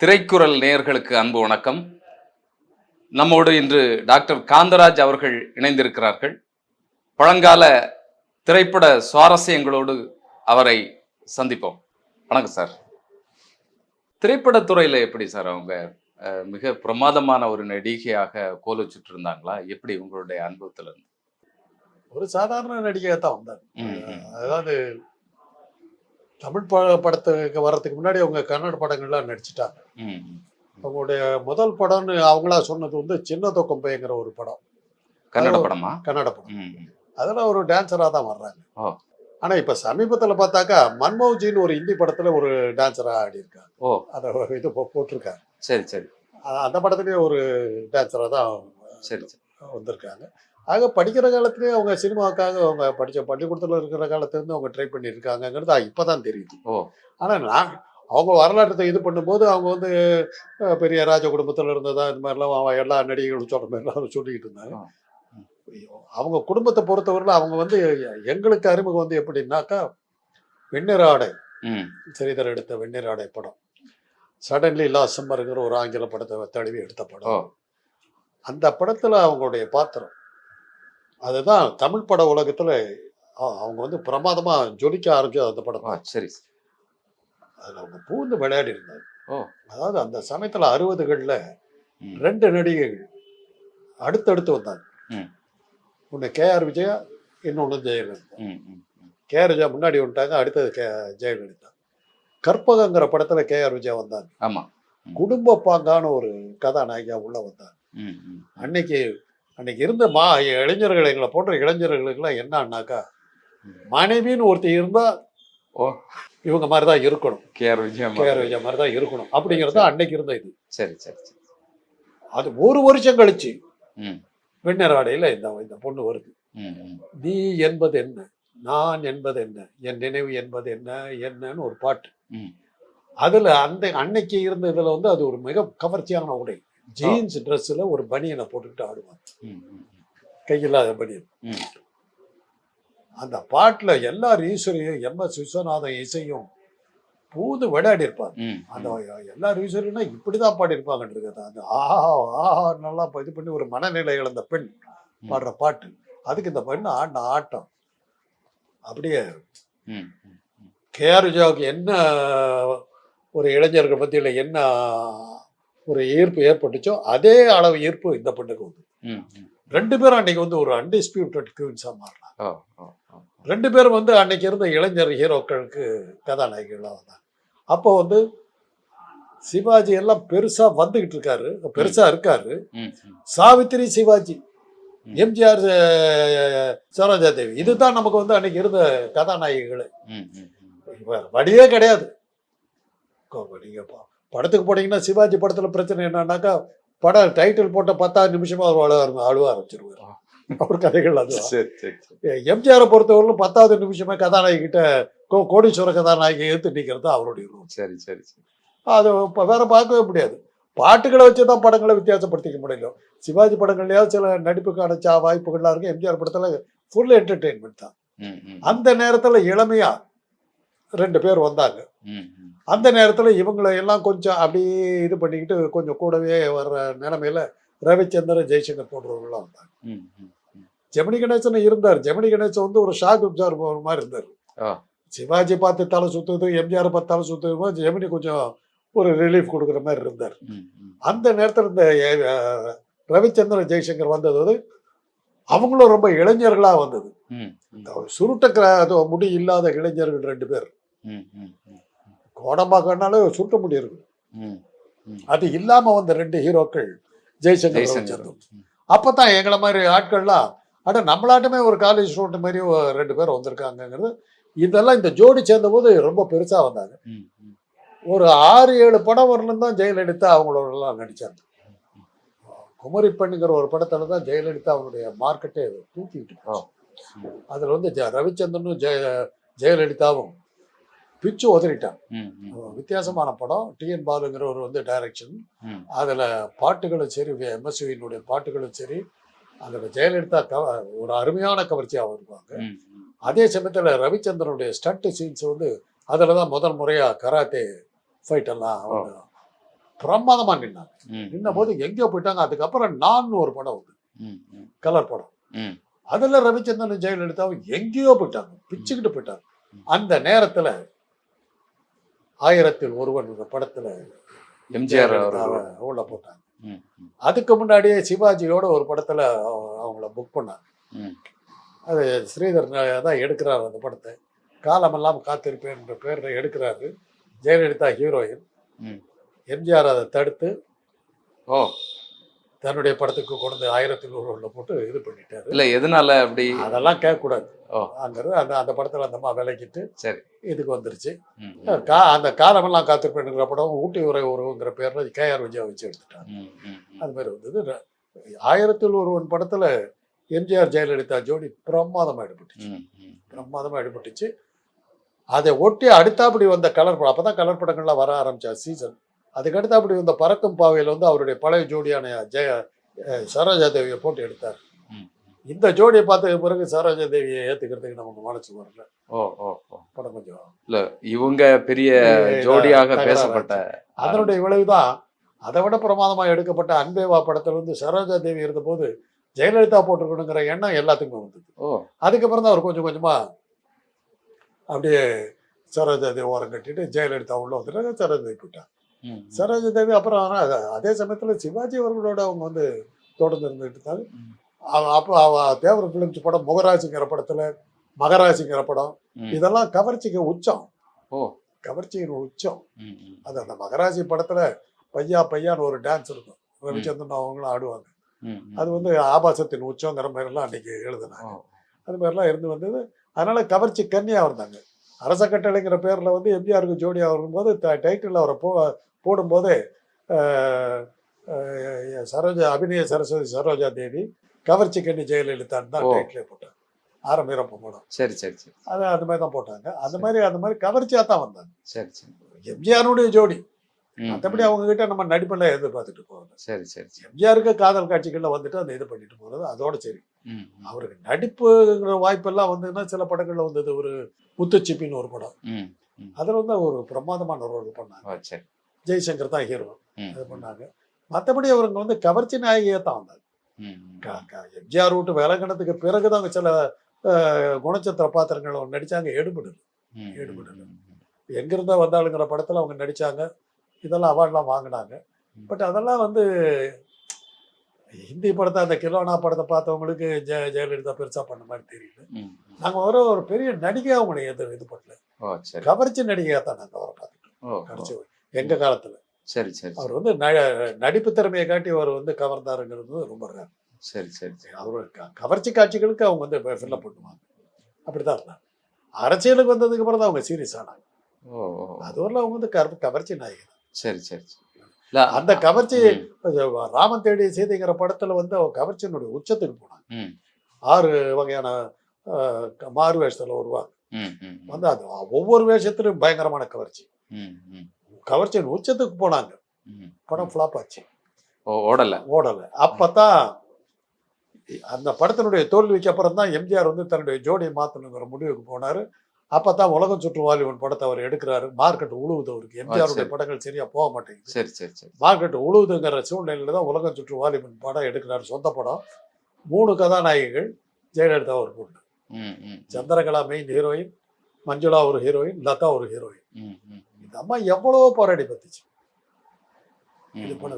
திரைக்குறள் நேயர்களுக்கு அன்பு வணக்கம். நம்மோடு இன்று டாக்டர் காந்தராஜ் அவர்கள் இணைந்திருக்கிறார்கள். பழங்கால திரைப்பட சுவாரஸ்யங்களோடு அவரை சந்திப்போம். வணக்கம் சார். திரைப்படத்துறையில எப்படி சார் அவங்க மிக பிரமாதமான ஒரு நடிகையாக கோல் வச்சுட்டு இருந்தாங்களா? எப்படி உங்களுடைய அனுபவத்துல இருந்து? ஒரு சாதாரண நடிகையாக தான் வந்தார். அதாவது தமிழ் படத்துக்கு வர்றதுக்கு முன்னாடி அவங்க கன்னட படங்கள்லாம் நடிச்சிட்டாங்க. அவங்களுடைய முதல் படம்னு அவங்களா சொன்னது வந்து சின்ன தொக்கம்பைங்கிற ஒரு படம். கன்னட படமா? கன்னட படம். ம், ம். அதில் ஒரு டான்ஸராக தான் வர்றாங்க. ஆனால் இப்போ சமீபத்தில் பார்த்தாக்கா மன்மோஜின்னு ஒரு ஹிந்தி படத்தில் ஒரு டான்ஸராக ஆடி இருக்காங்க ஓ. அதை இது போட்டிருக்காங்க சரி சரி. அந்த படத்துலேயே ஒரு டான்ஸராக தான் சரி சரி. வந்திருக்காங்க. ஆக படிக்கிற காலத்துலேயே அவங்க சினிமாவுக்காக அவங்க படித்த பள்ளிக்கூடத்தில் இருக்கிற காலத்துலேருந்து அவங்க ட்ரை பண்ணியிருக்காங்கங்கிறது இப்போ தான் தெரியுது. ஓ. ஆனால் நான் அவங்க வரலாற்றத்தை இது பண்ணும்போது அவங்க வந்து பெரிய ராஜ குடும்பத்தில் இருந்ததா இந்த மாதிரிலாம் அவ எல்லா நடிகைகளும் சொல்கிற மாதிரிலாம் சொல்லிக்கிட்டு இருந்தாங்க. அவங்க குடும்பத்தை பொறுத்தவரையில் அவங்க வந்து எங்களுக்கு அறிமுகம் வந்து எப்படின்னாக்கா வெண்ணிற ஆடை ம். ஸ்ரீதர் எடுத்த வெண்ணிற ஆடை படம். சடன்லி லாஸ் சம்மருங்கிற ஒரு ஆங்கில படத்தை தழுவி எடுத்த படம். அந்த படத்தில் அவங்களுடைய பாத்திரம். அதுதான் தமிழ் பட உலகத்தில் அவங்க வந்து பிரமாதமாக ஜொலிக்க ஆரம்பிச்சது அந்த படம் சரி. அதில் அவங்க பூந்து விளையாடி இருந்தாங்க. அதாவது அந்த சமயத்தில் அறுபதுகளில். ரெண்டு நடிகைகள் அடுத்தடுத்து வந்தாங்க. ம். ஒன்று கேஆர் விஜயா இன்னொன்று ஜெயலலிதா. ம் ம் ம். கேஆர் விஜயா முன்னாடி வந்துட்டாங்க அடுத்தது கே ஜெயலலிதா. கற்பகங்கிற படத்தில் கேஆர் விஜயா வந்தாங்க ஆமா. குடும்ப பாங்கான ஒரு கதாநாயகியா உள்ள வந்தாங்க அன்னைக்கு அன்னைக்கு இருந்த மா இளைஞர்கள் எங்களை போன்ற இளைஞர்களுக்கெல்லாம் என்னன்னாக்கா மனைவின்னு ஒருத்தி இருந்தா ஓ. இவங்க மாதிரி தான் இருக்கணும் கேஆர் விஜயா கேஆர் விஜயா மாதிரி தான் இருக்கணும் அப்படிங்கிறது தான் அன்னைக்கு இருந்த இது. சரி சரி சரி. அது ஒரு வருஷம் கழிச்சு ம். வெண்ணெர் ஆடையில இந்த இந்த பொண்ணு வருது. நீ என்பது என்ன? நான் என்பது என்ன? என் நினைவு என்பது என்ன? என்னன்னு ஒரு பாட்டு. அதுல அந்த அன்னைக்கு இருந்த இதுல வந்து அது ஒரு மிக கவர்ச்சியான உடை. ஜீன்ஸ் ட்ரெஸ்ஸில் ஒரு பனியனை போட்டுக்கிட்டு ம் கையில்லாத பனியன். அந்த பாட்டுல எல்லார் ஈஸ்வரியும் எம் எஸ் விஸ்வநாதன் இசையும் பூந்து விளையாடி இருப்பாங்க அந்த எல்லார் ஈஸ்வரினா இப்படிதான் பாடி இருப்பாங்கன்றது அந்த ஆஹா ஆஹா நல்லா இது பண்ணி ஒரு மனநிலை இழந்த பெண் பாடுற பாட்டு. அதுக்கு இந்த பெண் ஆடின ஆட்டம். அப்படியே கேஆர் விஜயாவுக்கு என்ன ஒரு இளைஞர்கள் மத்தியில் என்ன ஒரு ஈர்ப்பு ஏற்பட்டுச்சோ அதே அளவு ஈர்ப்பு இந்த பெண்ணுக்கு வந்து. ரெண்டு பேரும் அன்னைக்கு வந்து ஒரு அன்டிஸ்பியூட்டட் குயின்ஸாக மாறினாங்க. ரெண்டு பேரும் வந்து அன்னைக்கு இருந்த இளைஞர் ஹீரோக்களுக்கு கதாநாயகிகளாக வந்தாங்க. அப்போ வந்து சிவாஜி எல்லாம் பெருசா வந்துகிட்டு இருக்காரு. பெருசா இருக்காரு. சாவித்திரி சிவாஜி. எம்ஜிஆர் சரோஜா தேவி இதுதான் நமக்கு வந்து அன்னைக்கு இருந்த கதாநாயகிகள். வழியே கிடையாது. நீங்க ப- படத்துக்கு போனீங்கன்னா சிவாஜி படத்துல பிரச்சனை என்னன்னாக்கா படம் டைட்டில் போட்ட பத்தாவது நிமிஷமா அவர் அழுவ அழுவ ஆரம்பிச்சிருவார். அவர் கதைகள் அது சரி சரி சரி. எம்ஜிஆரை பொறுத்தவரையிலும் பத்தாவது நிமிஷமே கதாநாயகி கிட்ட கோ கோடீஸ்வர கதாநாயகி எடுத்து நிற்கிறது அவருடைய ரூல் சரி சரி சரி. அது இப்போ வேற பார்க்கவே முடியாது. பாட்டுகளை வச்சு தான் படங்களை வித்தியாசப்படுத்திக்க முடியல. சிவாஜி படங்கள்லயாவது சில நடிப்புக்கு அடைச்சா வாய்ப்புகள்லாம் இருக்கும் எம்ஜிஆர் படத்துல ஃபுல் என்டர்டெயின்மெண்ட் தான். அந்த நேரத்துல இளமையா ரெண்டு பேர் வந்தாங்க. அந்த நேரத்துல இவங்களை எல்லாம் கொஞ்சம் அப்படியே இது பண்ணிக்கிட்டு கொஞ்சம் கூடவே வர்ற நிலைமையில ரவிச்சந்திரன் ஜெய்சங்கர் போன்றவர்கள்லாம் வந்தாங்க. ஜெமினி கணேசன் இருந்தார் ஜெமினி கணேசன் வந்து ஒரு ஷாக் அப்சர்வ் ஒரு மாதிரி இருந்தார். சிவாஜி பார்த்து தலை சுத்துது எம்ஜிஆர் பார்த்து தலை சுத்துது ஜெமினி கொஞ்சம் ஒரு ரிலீஃப் கொடுக்குற மாதிரி இருந்தார். அந்த நேரத்தில் இந்த ரவிச்சந்திரன் ஜெய்சங்கர் வந்தது வந்து அவங்களும் ரொம்ப இளைஞர்களா வந்தது. இந்த சுருட்ட முடி இல்லாத இளைஞர்கள் ரெண்டு பேர். கோடம்பாக்கனாலே சுருட்ட முடி இருக்கு ம். அது இல்லாம வந்த ரெண்டு ஹீரோக்கள் ஜெய்சங்கர் ரவிச்சந்திரன் அப்பதான் எங்களை மாதிரி ஆட்கள்லாம் அட நம்மளாட்டமே ஒரு காலேஜ் ஸ்டூடெண்ட் மாதிரி ரெண்டு பேர் வந்திருக்காங்கங்கிறது இதெல்லாம் இந்த ஜோடி சேர்ந்த போது ரொம்ப பெருசா வந்தாங்க. ஒரு ஆறு ஏழு படம் வரலும் தான் ஜெயலலிதா அவங்களோடலாம் நடிச்சாங்க குமரி பெண்ணுங்கிற ஒரு படத்துல தான் ஜெயலலிதா அவனுடைய மார்க்கெட்டே தூக்கிட்டு. அதுல வந்து ரவிச்சந்திரனும் ஜெய ஜெயலலிதாவும் பிச்சு ம். வித்தியாசமான படம். டிஎன் பாலுங்கிறவர் வந்து டைரக்ஷன். அதுல பாட்டுகளும் சரி எம்எஸ்வியினுடைய பாட்டுகளும் சரி அதில் ஜெயலலிதா கவ ஒரு அருமையான கவர்ச்சியாக ம். அதே சமயத்தில் ரவிச்சந்திரனுடைய ஸ்டண்ட் சீன்ஸ் வந்து அதில் தான் முதல் முறையாக கராத்தே ஃபைட் எல்லாம் அவங்க பிரமாதமா நின்னாங்க. நின்ன போது எங்கேயோ போயிட்டாங்க. அதுக்கப்புறம் நான் ஒரு படம் வந்து கலர் படம். அதுல ரவிச்சந்திரன் ஜெயலலிதாவும் எங்கேயோ போயிட்டாங்க. பிச்சுக்கிட்டு போயிட்டாங்க. அந்த நேரத்துல ஆயிரத்தில் ஒருவன் இந்த படத்துல எம்ஜிஆர் உள்ள போட்டாங்க. அதுக்கு முன்னாடியே சிவாஜியோட ஒரு படத்துல அவ- அவங்கள புக் பண்ணாங்க. அது ஸ்ரீதர் தான் எடுக்கிறார் அந்த படத்தை. காலமெல்லாம் காத்திருப்பேன்ற பேர்ல எடுக்கிறாரு. ஜெயலலிதா ஹீரோயின். எம்ஜிஆர் அதை தடுத்து ஓ. தன்னுடைய படத்துக்கு கொண்டு வந்து ஆயிரத்தி நூறுல போட்டு இது பண்ணிட்டாரு. இல்ல எதனால அப்படி? அதெல்லாம் கேட்கக்கூடாது. அங்கிறது அந்த அந்த படத்துல அந்த அம்மா சரி. இதுக்கு வந்துருச்சு. கா அந்த காலமெல்லாம் காத்திருப்பேனுங்கிற படம் ஊட்டி உரை உறவுங்கிற பேர்ல கே ஆர் விஜயா வச்சு எடுத்துட்டாங்க. அது மாதிரி வந்தது. ஆயிரத்தில் ஒருவன் படத்துல எம்ஜிஆர் ஜெயலலிதா ஜோடி பிரமாதமா எடுபட்டுச்சு. ம், ம். பிரமாதமா எடுபட்டுச்சு. அதை ஒட்டி அடுத்தாப்படி வந்த கலர் படம் அப்பதான் கலர் படங்கள்லாம் வர ஆரம்பிச்சா சீசன் அதுக்கு அடுத்தாப்படி வந்த பறக்கும் பாவையில் வந்து அவருடைய பழைய ஜோடியான ஜெய சரோஜா தேவியை போட்டு எடுத்தார். இந்த ஜோடியை பார்த்த பிறகு சரோஜா தேவியை ஏத்துக்கிறதுக்கு நமக்கு மனசு வரல. ஓ ஓ படம் கொஞ்சம் இல்ல இவங்க பெரிய ஜோடியாக பேசப்பட்ட அதனுடைய விளைவுதான் அதை விட பிரமாதமா எடுக்கப்பட்ட அன்பேவா படத்துல வந்து சரோஜா தேவி இருந்தபோது ஜெயலலிதா போட்டிருக்கணுங்கிற எண்ணம் எல்லாத்துக்குமே வந்தது. அதுக்கப்புறம் தான் அவர் கொஞ்சம் கொஞ்சமா அப்படியே சரோஜா தேவி ஓரம் கட்டிட்டு ஜெயலலிதா உள்ள வந்துட்டு சரோஜா தேவி போயிட்டாங்க. சரோஜா தேவி அப்புறம் ஆனா அது- சமயத்துல சிவாஜி அவர்களோட அவங்க வந்து தொடர்ந்து இருந்துட்டு இருந்தாங்க அப்போ அவ தேவர் பிலிம்ஸ் படம் முகராசிங்கிற படத்துல மகராசிங்கிற படம். இதெல்லாம் கவர்ச்சிக்கு உச்சம். ஓ. கவர்ச்சியின் உச்சம். அது அந்த மகராசி படத்துல பையா பையான்னு ஒரு டான்ஸ் இருக்கும். ரவிச்சந்திரன் அவங்களும் ஆடுவாங்க. அது வந்து ஆபாசத்தின் உச்சங்கிற மாதிரிலாம் அன்னைக்கு எழுதுனாங்க. அது மாதிரிலாம் இருந்து வந்தது. அதனால கவர்ச்சி கன்னியா இருந்தாங்க அரச கட்டளைங்கிற பேர்ல வந்து எம்ஜிஆருக்கு ஜோடியா வரும்போது டைட்டில் அவரை போ போடும்போதே சரோஜா அபிநய சரஸ்வதி சரோஜா தேவி கவர்ச்சி கன்னி ஜெயலலிதான்னு தான். டைட்டிலே போட்டாங்க. ஆரம்பிரப்ப படம் சரி சரி சரி. அது அந்த மாதிரி தான் போட்டாங்க. அந்த மாதிரி அந்த மாதிரி கவர்ச்சியா தான் வந்தாங்க. சரி சரி. எம்ஜிஆருடைய ஜோடி. மற்றபடி. அவங்க கிட்ட நம்ம நடிப்பெல்லாம் எதிர்பார்த்துட்டு போகிறது சரி சரி எம்ஜிஆருக்கு காதல் காட்சிகள்ல வந்துட்டு அந்த இது பண்ணிட்டு போறது. அதோட சரி. அவருக்கு நடிப்புங்கிற வாய்ப்பெல்லாம் வந்ததுன்னா சில படங்கள்ல வந்தது ஒரு முத்துச்சிப்பின்னு ஒரு படம். அதுல வந்து ஒரு பிரமாதமான ரோல் பண்ணாங்க சரி. ஜெய்சங்கர் தான் ஹீரோ அது பண்ணாங்க. மற்றபடி அவருங்க வந்து கவர்ச்சி நாயகியே தான் வந்தாங்க எம்ஜிஆர் விட்டு விலகினதுக்கு பிறகுதான் அவங்க சில குணச்சித்திர பாத்திரங்கள் அவங்க நடிச்சாங்க. ஈடுபடல. ம். எங்கிருந்தா வந்தாளுங்கிற படத்துல அவங்க நடிச்சாங்க. இதெல்லாம் அவார்ட்லாம் வாங்கினாங்க. பட் அதெல்லாம் வந்து ஹிந்தி படத்தை அந்த கிலோனா படத்தை பார்த்தவங்களுக்கு ஜெய ஜெயலலிதா பெருசா பண்ண மாதிரி தெரியல. நாங்க வர ஒரு பெரிய நடிகையா அவங்களை எது இது பண்ணல. கவர்ச்சி நடிகையா தான் நாங்க அவரை பார்த்துட்டோம். கடைசி எங்க காலத்துல. சரி சரி அவர் வந்து ந- நடிப்பு திறமையை காட்டி அவர் வந்து கவர்ந்தாருங்கிறது ரொம்ப rare. சரி சரி சரி. அவர் கவர்ச்சி காட்சிகளுக்கு அவங்க வந்து ஃபில்லப் பண்ணுவாங்க. அப்படிதான் இருந்தாங்க. அரசியலுக்கு வந்ததுக்கு அப்புறம் தான் அவங்க சீரியஸ் ஆனாங்க. அதுவரையிலும் அவங்க வந்து கவ- கவர்ச்சி நாயகி சரி சரி இல்ல அந்த கவர்ச்சி ராமன் தேடி சீதைங்கிற படத்துல வந்து அவங்க கவர்ச்சியினுடைய உச்சத்துக்கு போனாங்க. ஆறு வகையான மாறு வேஷத்துல வருவாங்க. வந்து அது ஒவ்வொரு வேஷத்திலும் பயங்கரமான கவர்ச்சி. கவர்ச்சியின் உச்சத்துக்கு போனாங்க. படம் ஃப்ளாப் ஆச்சு. ஓடல. ஓடலை. அப்பதான் அந்த படத்தினுடைய தோல்விக்கு அப்புறம் தான் எம்ஜிஆர் வந்து தன்னுடைய ஜோடியை மாத்தணுங்கிற முடிவுக்கு போனாரு. அப்பதான் உலகம் சுற்று வாலிபன் படத்தை அவர் எடுக்கிறாரு. மார்க்கெட் உழுவுது அவருக்கு. எம்ஜிஆருடைய. படங்கள் சரியா போக மாட்டேங்குது. சரி சரி சரி. மார்க்கெட் உழுவுதுங்கிற சூழ்நிலையில தான் உலகம் சுற்று வாலிபன் படம் எடுக்கிறாரு. சொந்த படம். மூணு கதாநாயகிகள் ஜெயலலிதா ஒரு பொண்ணு. சந்திரகலா மெயின் ஹீரோயின் மஞ்சுளா ஒரு ஹீரோயின் லதா ஒரு ஹீரோயின் இந்த அம்மா எவ்வளவோ போராடி பத்துச்சு. ம். இது பண்ண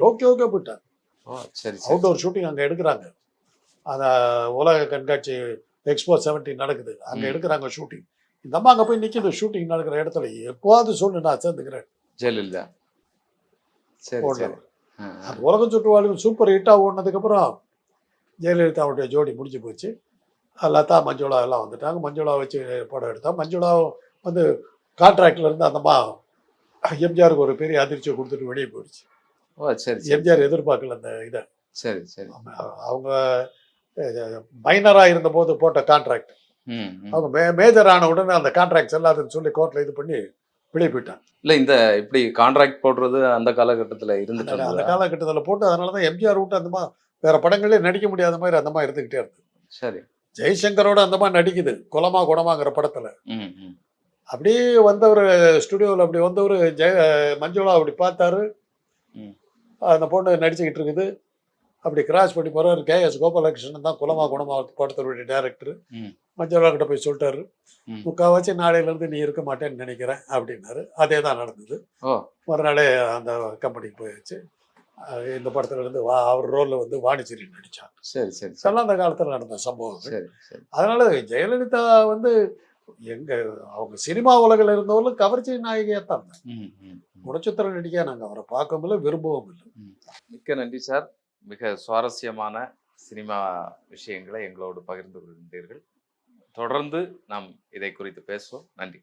டோக்கியோக்கே போயிட்டாங்க சரி அவுட்டோர் ஷூட்டிங் அங்கே எடுக்கிறாங்க. அந்த உலக கண்காட்சி எக்ஸ்போ 17 நடக்குது. அங்கே. எடுக்கிறாங்க ஷூட்டிங். இந்த அம்மா அங்கே போய் நிற்கிது ஷூட்டிங் நடக்கிற இடத்துல எப்போவாது சொல்லு நான் சேர்ந்துக்கிறேன். ஜெயலலிதா. உலகம் சுற்றுவாளியும் சூப்பர் ஹிட்டாக ஓடினதுக்கப்புறம் ஜெயலலிதாவுடைய ஜோடி முடிஞ்சு போச்சு. லதா மஞ்சுளா எல்லாம் வந்துட்டாங்க. மஞ்சுளா வச்சு படம் எடுத்தா மஞ்சுளா வந்து கான்ட்ராக்ட்ல இருந்து அந்தம்மா எம்ஜிஆருக்கு ஒரு பெரிய அதிர்ச்சியை கொடுத்துட்டு வெளியே போயிடுச்சு. ஓ சரி எம்ஜிஆர் எதிர்பார்க்கல அந்த இதை. சரி சரி. அவங்க மைனராக இருந்தபோது போட்ட கான்ட்ராக்ட். அவங்க மே மேஜர் ஆன உடனே அந்த கான்ட்ராக்ட் செல்லாதுன்னு சொல்லி கோர்ட்ல இது பண்ணி வெளியே போயிட்டாங்க. இல்ல இந்த இப்படி கான்ட்ராக்ட் போடுறது அந்த காலகட்டத்துல இருந்துட்டு அந்த? காலகட்டத்தில் போட்டு அதனால தான் எம்ஜிஆர் விட்டு அந்த மாதிரி வேற படங்களே நடிக்க முடியாத மாதிரி அந்த மாதிரி இருந்துகிட்டே இருக்கு சரி. ஜெய்சங்கரோட அந்த மாதிரி நடிக்குது. குலமா குணமாங்கிற படத்துல. அப்படியே வந்தவர் ஸ்டுடியோவில் அப்படி வந்தவர் ஜெய மஞ்சுளா அப்படி பார்த்தாரு. அந்த பொண்ணு நடிச்சுக்கிட்டு இருக்குது. அப்படி கிராஸ் பண்ணி போகிறார் கே. எஸ். கோபாலகிருஷ்ணன் தான் குலமா குணமா படத்தினுடைய டேரக்டர். மஞ்சள் கிட்ட போய் சொல்லிட்டாரு. ம். முக்கால்வாசி நாளையிலேருந்து நீ இருக்க மாட்டேன்னு நினைக்கிறேன் அப்படின்னாரு. அதே தான் நடந்தது. மறுநாளே அந்த கம்பெனிக்கு போயாச்சு. இந்த படத்துல இருந்து வா அவர் ரோலில் வந்து வாணிச்சேரி நடிச்சாங்க சரி சரி சரி. அந்த காலத்தில் நடந்த சம்பவம் அதனால ஜெயலலிதா வந்து எங்க அவங்க சினிமா உலகில் இருந்தவர்களும் கவர்ச்சி நாயகியாக தான். குணச்சித்திர நடிகை நாங்கள் அவரை பார்க்கவும் இல்லை விரும்பவும் இல்லை. மிக்க நன்றி சார். மிக சுவாரஸ்யமான சினிமா விஷயங்களை எங்களோடு பகிர்ந்து கொள்கின்றீர்கள். தொடர்ந்து நாம் இதை குறித்து பேசுவோம். நன்றி.